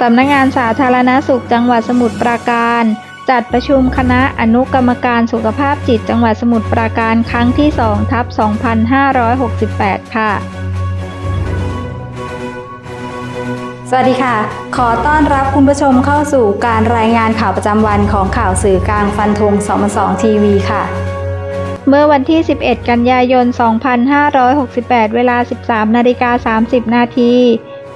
สำนักงานสาธารณสุขจังหวัดสมุทรปราการ จัดประชุมคณะอนุกรรมการสุขภาพจิตจังหวัดสมุทรปราการครั้งที่2ทับ2568 ค่ะ สวัสดีค่ะ ขอต้อนรับคุณผู้ชมเข้าสู่การรายงานข่าวประจำวันของข่าวสื่อกลางฟันธง2 2ทีวีค่ะเมื่อวันที่ 11 กันยายน 2568 เวลา 13 นาฬิกา 30 นาที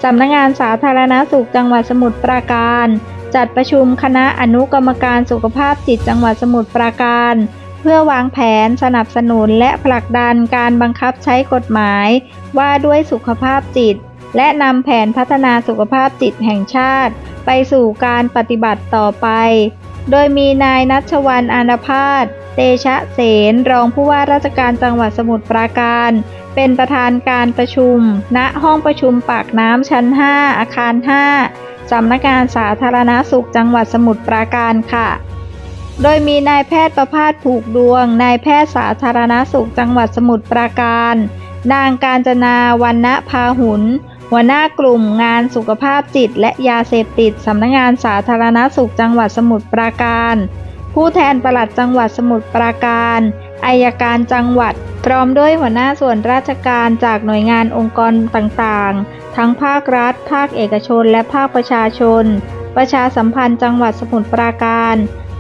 สำนักงานสาธารณสุขจังหวัดสมุทรปราการ จัดประชุมคณะอนุกรรมการสุขภาพจิตจังหวัดสมุทรปราการ เพื่อวางแผนสนับสนุนและผลักดันการบังคับใช้กฎหมาย ว่าด้วยสุขภาพจิต และนำแผนพัฒนาสุขภาพจิตแห่งชาติ ไปสู่การปฏิบัติต่อไป โดยมีนายนัชวันอานพาสเตชะเสนรองผู้ว่าราชการจังหวัดสมุทรปราการ เป็นประธานการประชุม ณห้องประชุมปากน้ำชั้น 5 อาคาร 5 สำนักงานสาธารณสุขจังหวัดสมุทรปราการค่ะ โดยมีนายแพทย์ประภาสผูกดวง นายแพทย์สาธารณสุขจังหวัดสมุทรปราการ นางการจนาวันณพาหุน หัวหน้ากลุ่มงานสุขภาพจิตและยาเสพติดสำนักงานสาธารณสุขจังหวัดสมุทรปราการ ผู้แทนปลัดจังหวัดสมุทรปราการอายการจังหวัด พร้อมด้วยหัวหน้าส่วนราชการจากหน่วยงานองค์กรต่างๆ ทั้งภาครัฐ ภาคเอกชน และภาคประชาชน ประชาสัมพันธ์จังหวัดสมุทรปราการ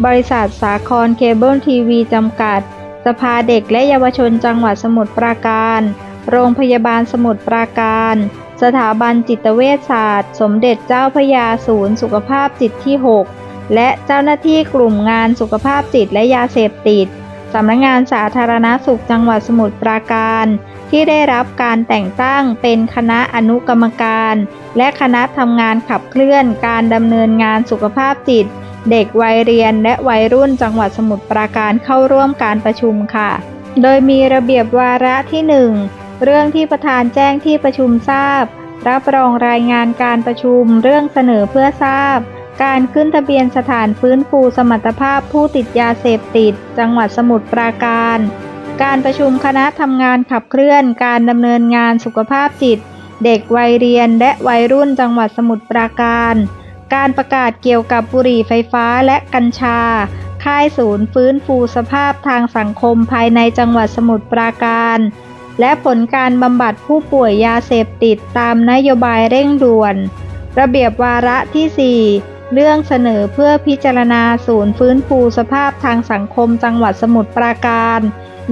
บริษัทสาครเคเบิลทีวีจำกัด สภาเด็กและเยาวชนจังหวัดสมุทรปราการ โรงพยาบาลสมุทรปราการ สถาบันจิตเวชศาสตร์ สมเด็จเจ้าพระยาศูนย์สุขภาพจิตที่ 6 และเจ้าหน้าที่กลุ่มงานสุขภาพจิตและยาเสพติดสำนักงานสาธารณสุขจังหวัดสมุทรปราการ ที่ได้รับการแต่งตั้งเป็นคณะอนุกรรมการ และคณะทำงานขับเคลื่อนการดำเนินงานสุขภาพจิต เด็กวัยเรียนและวัยรุ่นจังหวัดสมุทรปราการเข้าร่วมการประชุมค่ะ โดยมีระเบียบวาระที่ 1 เรื่องที่ประธานแจ้งที่ประชุมทราบ รับรองรายงานการประชุมเรื่องเสนอเพื่อทราบ การขึ้นทะเบียนสถานฟื้นฟูสมรรถภาพผู้ติดยาเสพติด จังหวัดสมุทรปราการ การประชุมคณะทำงานขับเคลื่อน การดำเนินงานสุขภาพจิต เด็กวัยเรียนและวัยรุ่นจังหวัดสมุทรปราการ การประกาศเกี่ยวกับบุหรี่ไฟฟ้าและกัญชา ค่ายศูนย์ฟื้นฟูสภาพทางสังคมภายในจังหวัดสมุทรปราการ และผลการบำบัดผู้ป่วยยาเสพติดตามนโยบายเร่งด่วน ระเบียบวาระที่ 4 เรื่องเสนอเพื่อพิจารณาศูนย์ฟื้นฟูสภาพทางสังคมจังหวัดสมุทรปราการ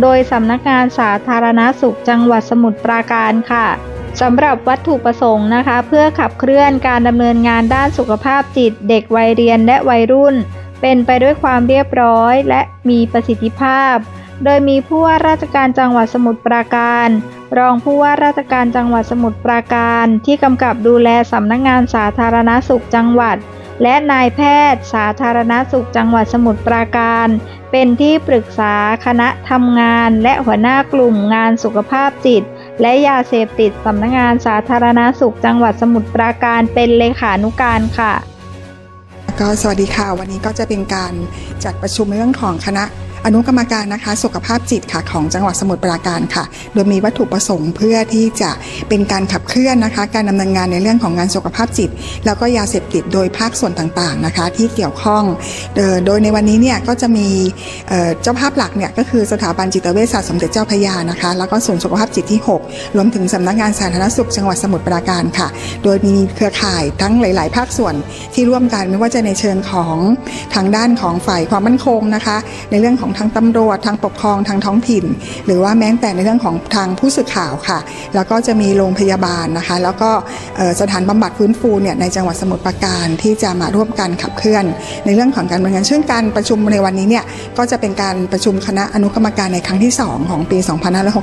โดยสำนักงานสาธารณสุขจังหวัดสมุทรปราการค่ะสำหรับวัตถุประสงค์นะคะ เพื่อขับเคลื่อนการดำเนินงานด้านสุขภาพจิต เด็กวัยเรียนและวัยรุ่น เป็นไปด้วยความเรียบร้อย และมีประสิทธิภาพ โดยมีผู้ว่าราชการจังหวัดสมุทรปราการ รองผู้ว่าราชการจังหวัดสมุทรปราการ ที่กำกับดูแลสำนักงานสาธารณสุขจังหวัด และนายแพทย์ สาธารณสุขจังหวัดสมุทรปราการ เป็นที่ปรึกษาคณะทำงาน และหัวหน้ากลุ่มงานสุขภาพจิต และยาเสพติดสำนักงานสาธารณสุขจังหวัดสมุทรปราการเป็นเลขานุการค่ะก็สวัสดีค่ะ วันนี้ก็จะเป็นการจัดประชุมเรื่องของคณะ อนุกรรมการนะคะสุขภาพจิตค่ะของจังหวัดสมุทรปราการค่ะ โดยมีวัตถุประสงค์เพื่อที่จะเป็นการขับเคลื่อนนะคะ การดำเนินงานในเรื่องของงานสุขภาพจิต แล้วก็ยาเสพติดโดยภาคส่วนต่างๆนะคะ ที่เกี่ยวข้อง โดยในวันนี้เนี่ยก็จะมีเจ้าภาพหลักเนี่ยก็คือสถาบันจิตเวชศาสตร์สมเด็จเจ้าพระยานะคะ แล้วก็ศูนย์สุขภาพจิตที่ 6 รวมถึงสำนักงานสาธารณสุขจังหวัดสมุทรปราการค่ะ โดยมีเครือข่ายทั้งหลาย ๆ ภาคส่วนที่ร่วมกันไม่ว่าจะในเชิงของทางด้านของฝ่ายความมั่นคงนะคะ ในเรื่องของทางตำรวจทางปกครองทางท้องถิ่น หรือว่าแม้แต่ในเรื่องของทางผู้สื่อข่าวค่ะ แล้วก็จะมีโรงพยาบาลนะคะ แล้วก็สถานบำบัดฟื้นฟูเนี่ยในจังหวัดสมุทรปราการที่จะมาร่วมกันขับเคลื่อน ในเรื่องของการดำเนินงานซึ่งการประชุมในวันนี้เนี่ยก็จะเป็นการประชุมคณะอนุกรรมการในครั้งที่ 2 ของปี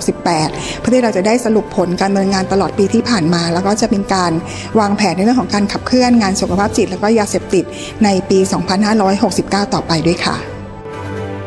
2568 เพื่อที่เราจะได้สรุปผลการดำเนินงานตลอดปีที่ผ่านมา แล้วก็จะเป็นการวางแผนในเรื่องของการขับเคลื่อนงานสุขภาพจิต แล้วก็ยาเสพติดในปี 2569 ต่อไปด้วยค่ะ